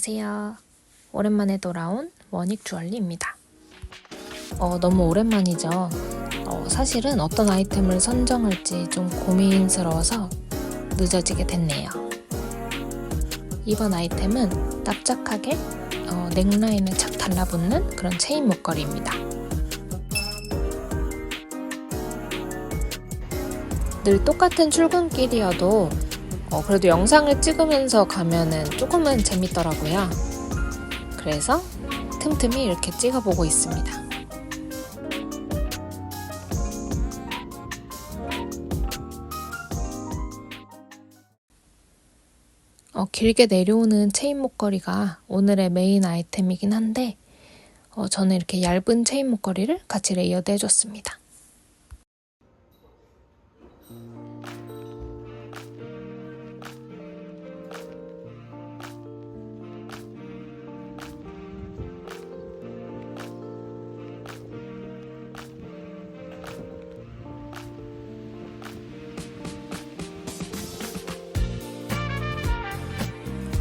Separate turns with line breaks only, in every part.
안녕하세요. 오랜만에 돌아온 원익 주얼리입니다. 어, 너무 오랜만이죠. 어, 사실은 어떤 아이템을 선정할지 좀 고민스러워서 늦어지게 됐네요. 이번 아이템은 납작하게 어, 넥라인을 착 달라붙는 그런 체인 목걸이입니다. 늘 똑같은 출근길이어도 어, 그래도 영상을 찍으면서 가면은 조금은 재밌더라고요. 그래서 틈틈이 이렇게 찍어보고 있습니다. 어, 길게 내려오는 체인 목걸이가 오늘의 메인 아이템이긴 한데 어, 저는 이렇게 얇은 체인 목걸이를 같이 레이어드 해줬습니다.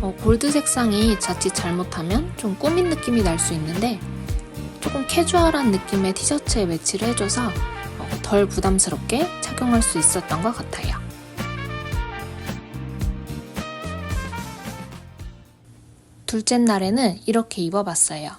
어, 골드 색상이 자칫 잘못하면 좀 꾸민 느낌이 날 수 있는데 조금 캐주얼한 느낌의 티셔츠에 매치를 해줘서 어, 덜 부담스럽게 착용할 수 있었던 것 같아요. 둘째 날에는 이렇게 입어봤어요.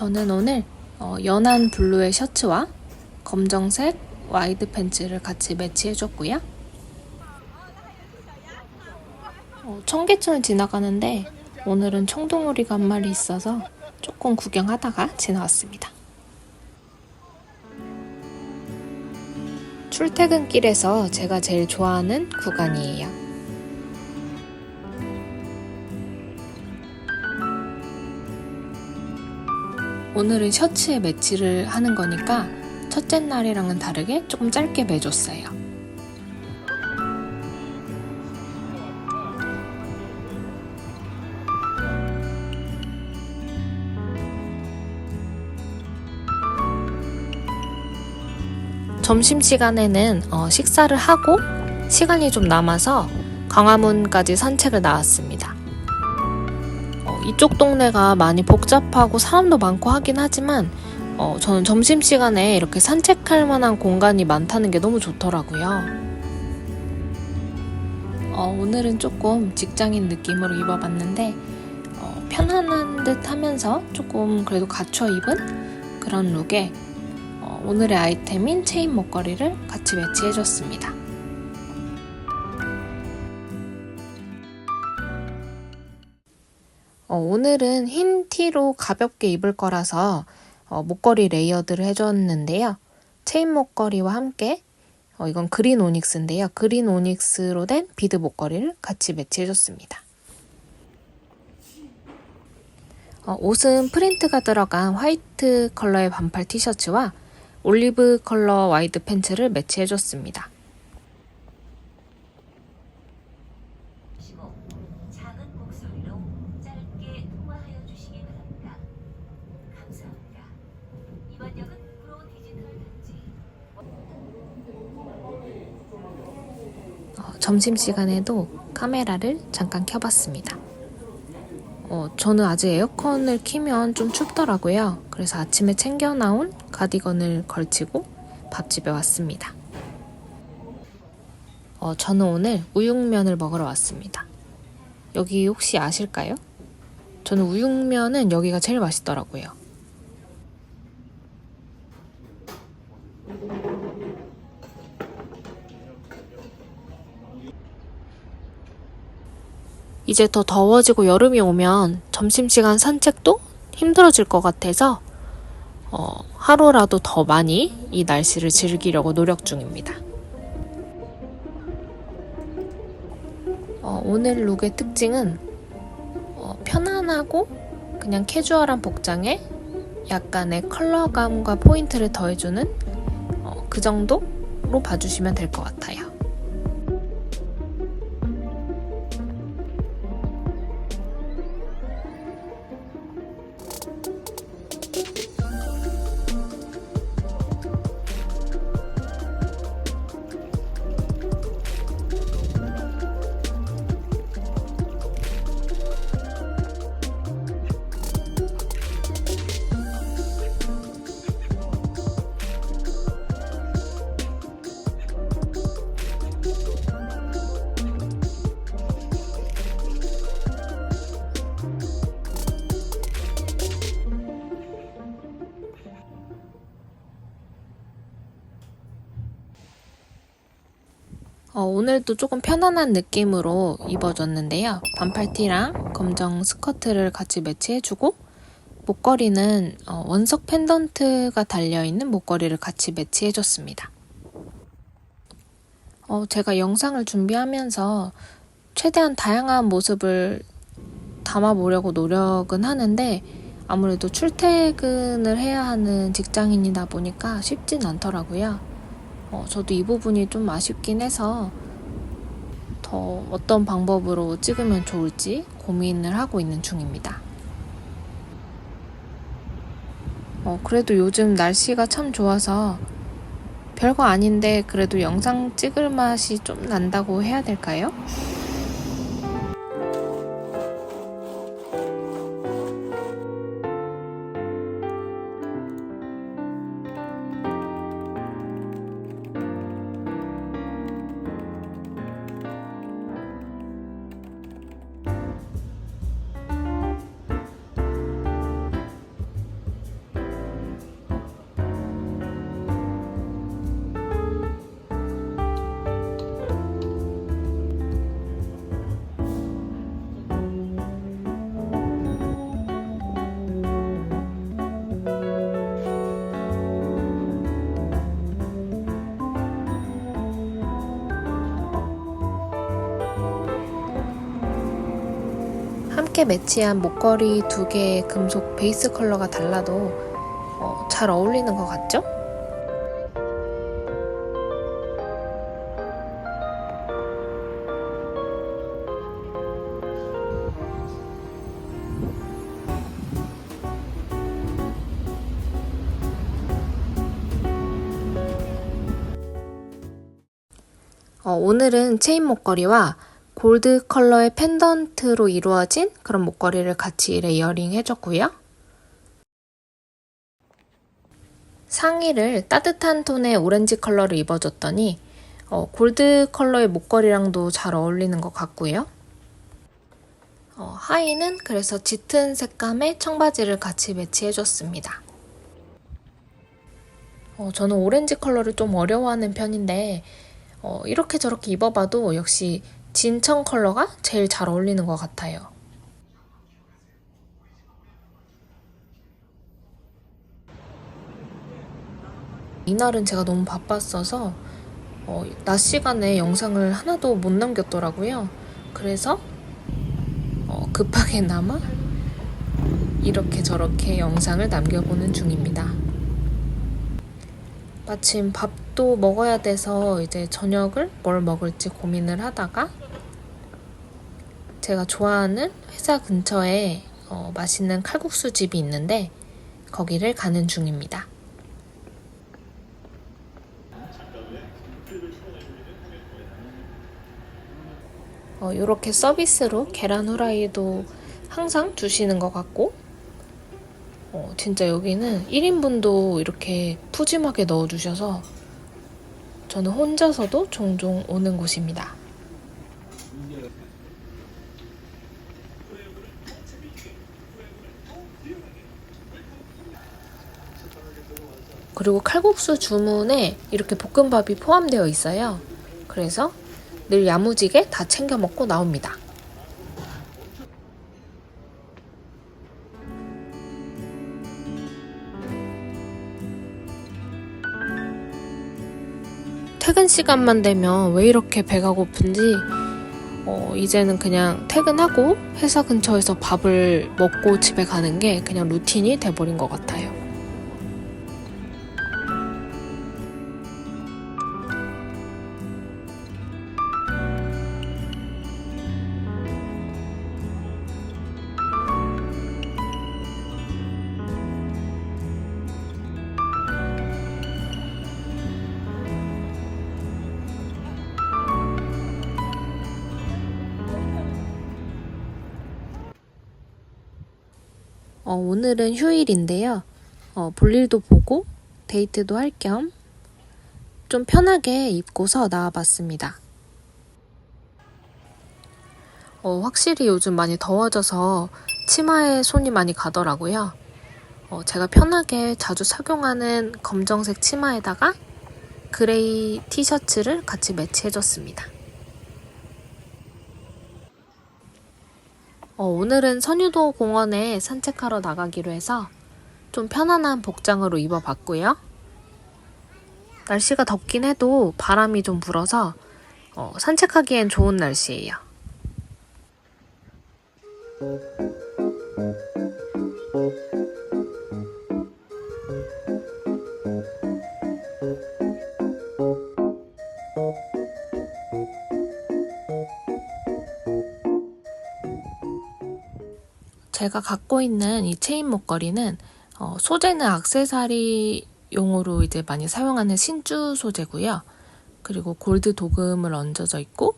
저는 오늘 어, 연한 블루의 셔츠와 검정색 와이드 팬츠를 같이 매치해줬고요. 어, 청계천을 지나가는데 오늘은 청동오리가 한 마리 있어서 조금 구경하다가 지나왔습니다. 출퇴근길에서 제가 제일 좋아하는 구간이에요. 오늘은 셔츠에 매치를 하는 거니까 첫째 날이랑은 다르게 조금 짧게 매줬어요. 점심시간에는 어, 식사를 하고 시간이 좀 남아서 광화문까지 산책을 나왔습니다. 어, 이쪽 동네가 많이 복잡하고 사람도 많고 하긴 하지만 어, 저는 점심시간에 이렇게 산책할 만한 공간이 많다는 게 너무 좋더라고요. 어, 오늘은 조금 직장인 느낌으로 입어봤는데 어, 편안한 듯 하면서 조금 그래도 갖춰 입은 그런 룩에 어, 오늘의 아이템인 체인 목걸이를 같이 매치해줬습니다. 어, 오늘은 흰 티로 가볍게 입을 거라서 어, 목걸이 레이어드를 해줬는데요. 체인 목걸이와 함께 어, 이건 그린 오닉스인데요. 그린 오닉스로 된 비드 목걸이를 같이 매치해줬습니다. 어, 옷은 프린트가 들어간 화이트 컬러의 반팔 티셔츠와 올리브 컬러 와이드 팬츠를 매치해줬습니다.
하시고 작은 목소리로 짧게 통화하여 주시기 바랍니다. 감사합니다. 이번 역은 프로 디지털 단지
어, 점심시간에도 카메라를 잠깐 켜봤습니다. 어, 저는 아직 에어컨을 키면 좀 춥더라고요. 그래서 아침에 챙겨 나온 가디건을 걸치고 밥집에 왔습니다. 어, 저는 오늘 우육면을 먹으러 왔습니다. 여기 혹시 아실까요? 저는 우육면은 여기가 제일 맛있더라고요. 이제 더 더워지고 여름이 오면 점심시간 산책도 힘들어질 것 같아서 어, 하루라도 더 많이 이 날씨를 즐기려고 노력 중입니다. 어, 오늘 룩의 특징은 어, 편안하고 그냥 캐주얼한 복장에 약간의 컬러감과 포인트를 더해주는 그 정도로 봐주시면 될 것 같아요. 어, 오늘도 조금 편안한 느낌으로 입어줬는데요. 반팔티랑 검정 스커트를 같이 매치해주고 목걸이는 어, 원석 펜던트가 달려있는 목걸이를 같이 매치해줬습니다. 어, 제가 영상을 준비하면서 최대한 다양한 모습을 담아보려고 노력은 하는데 아무래도 출퇴근을 해야 하는 직장인이다 보니까 쉽진 않더라고요. 어, 저도 이 부분이 좀 아쉽긴 해서 더 어떤 방법으로 찍으면 좋을지 고민을 하고 있는 중입니다. 어, 그래도 요즘 날씨가 참 좋아서 별거 아닌데 그래도 영상 찍을 맛이 좀 난다고 해야 될까요? 함께 매치한 목걸이 두 개의 금속 베이스 컬러가 달라도 어, 잘 어울리는 것 같죠? 어, 오늘은 체인 목걸이와 골드 컬러의 펜던트로 이루어진 그런 목걸이를 같이 레이어링 해줬고요. 상의를 따뜻한 톤의 오렌지 컬러를 입어줬더니 어, 골드 컬러의 목걸이랑도 잘 어울리는 것 같고요. 어, 하의는 그래서 짙은 색감의 청바지를 같이 매치해줬습니다. 어, 저는 오렌지 컬러를 좀 어려워하는 편인데 어, 이렇게 저렇게 입어봐도 역시 진청 컬러가 제일 잘 어울리는 것 같아요. 이날은 제가 너무 바빴어서 어, 낮 시간에 영상을 하나도 못 남겼더라고요. 그래서 어, 급하게나마 이렇게 저렇게 영상을 남겨보는 중입니다. 마침 밥도 먹어야 돼서 이제 저녁을 뭘 먹을지 고민을 하다가 제가 좋아하는 회사 근처에 어, 맛있는 칼국수 집이 있는데 거기를 가는 중입니다. 어, 이렇게 서비스로 계란 후라이도 항상 주시는 것 같고 어, 진짜 여기는 1인분도 이렇게 푸짐하게 넣어주셔서 저는 혼자서도 종종 오는 곳입니다. 그리고 칼국수 주문에 이렇게 볶음밥이 포함되어 있어요. 그래서 늘 야무지게 다 챙겨 먹고 나옵니다. 퇴근 시간만 되면 왜 이렇게 배가 고픈지 어, 이제는 그냥 퇴근하고 회사 근처에서 밥을 먹고 집에 가는 게 그냥 루틴이 돼버린 것 같아요. 어, 오늘은 휴일인데요. 어, 볼일도 보고 데이트도 할 겸 좀 편하게 입고서 나와봤습니다. 어, 확실히 요즘 많이 더워져서 치마에 손이 많이 가더라고요. 어, 제가 편하게 자주 착용하는 검정색 치마에다가 그레이 티셔츠를 같이 매치해줬습니다. 어, 오늘은 선유도 공원에 산책하러 나가기로 해서 좀 편안한 복장으로 입어봤고요. 날씨가 덥긴 해도 바람이 좀 불어서 어, 산책하기엔 좋은 날씨예요. 제가 갖고 있는 이 체인 목걸이는 어, 소재는 악세사리 용으로 이제 많이 사용하는 신주 소재고요. 그리고 골드 도금을 얹어져 있고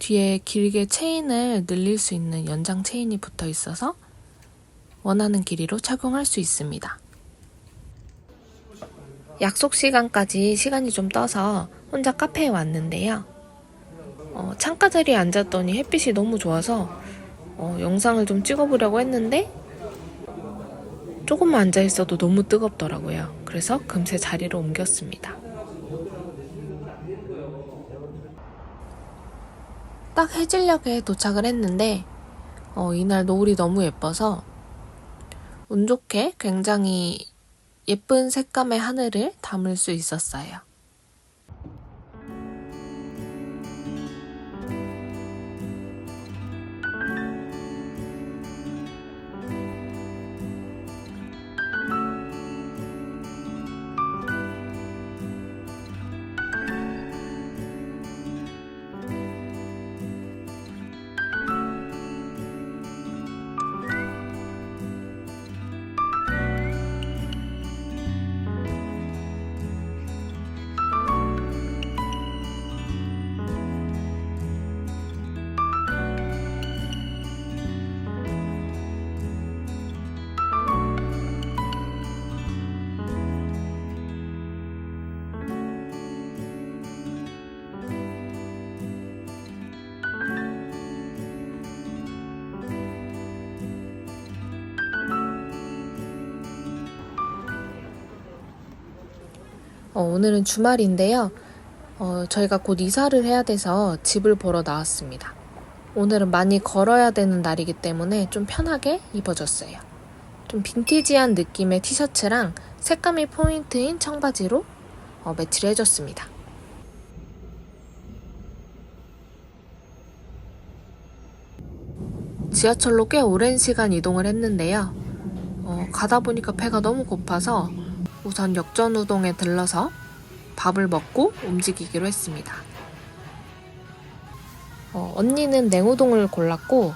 뒤에 길게 체인을 늘릴 수 있는 연장 체인이 붙어 있어서 원하는 길이로 착용할 수 있습니다. 약속 시간까지 시간이 좀 떠서 혼자 카페에 왔는데요. 어, 창가 자리에 앉았더니 햇빛이 너무 좋아서 어, 영상을 좀 찍어보려고 했는데 조금만 앉아 있어도 너무 뜨겁더라고요. 그래서 금세 자리를 옮겼습니다. 딱 해질녘에 도착을 했는데 어, 이날 노을이 너무 예뻐서 운 좋게 굉장히 예쁜 색감의 하늘을 담을 수 있었어요. 어, 오늘은 주말인데요. 어, 저희가 곧 이사를 해야 돼서 집을 보러 나왔습니다. 오늘은 많이 걸어야 되는 날이기 때문에 좀 편하게 입어줬어요. 좀 빈티지한 느낌의 티셔츠랑 색감이 포인트인 청바지로 어, 매치를 해줬습니다. 지하철로 꽤 오랜 시간 이동을 했는데요. 어, 가다 보니까 배가 너무 고파서 우선 역전우동에 들러서 밥을 먹고 움직이기로 했습니다. 어, 언니는 냉우동을 골랐고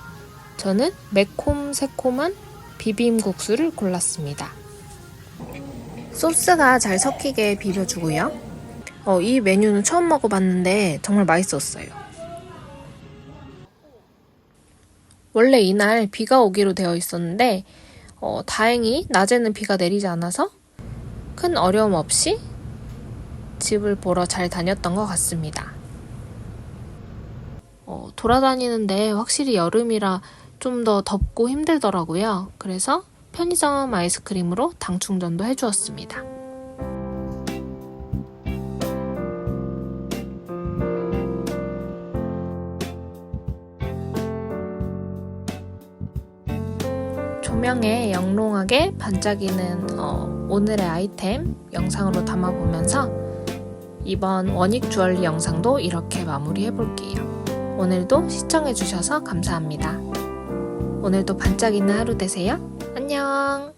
저는 매콤 새콤한 비빔국수를 골랐습니다. 소스가 잘 섞이게 비벼주고요. 어, 이 메뉴는 처음 먹어봤는데 정말 맛있었어요. 원래 이날 비가 오기로 되어 있었는데 어, 다행히 낮에는 비가 내리지 않아서 큰 어려움 없이 집을 보러 잘 다녔던 것 같습니다. 어, 돌아다니는데 확실히 여름이라 좀 더 덥고 힘들더라고요. 그래서 편의점 아이스크림으로 당 충전도 해주었습니다. 조명에 영롱하게 반짝이는 어, 오늘의 아이템 영상으로 담아보면서 이번 원익 주얼리 영상도 이렇게 마무리해 볼게요. 오늘도 시청해주셔서 감사합니다. 오늘도 반짝이는 하루 되세요. 안녕!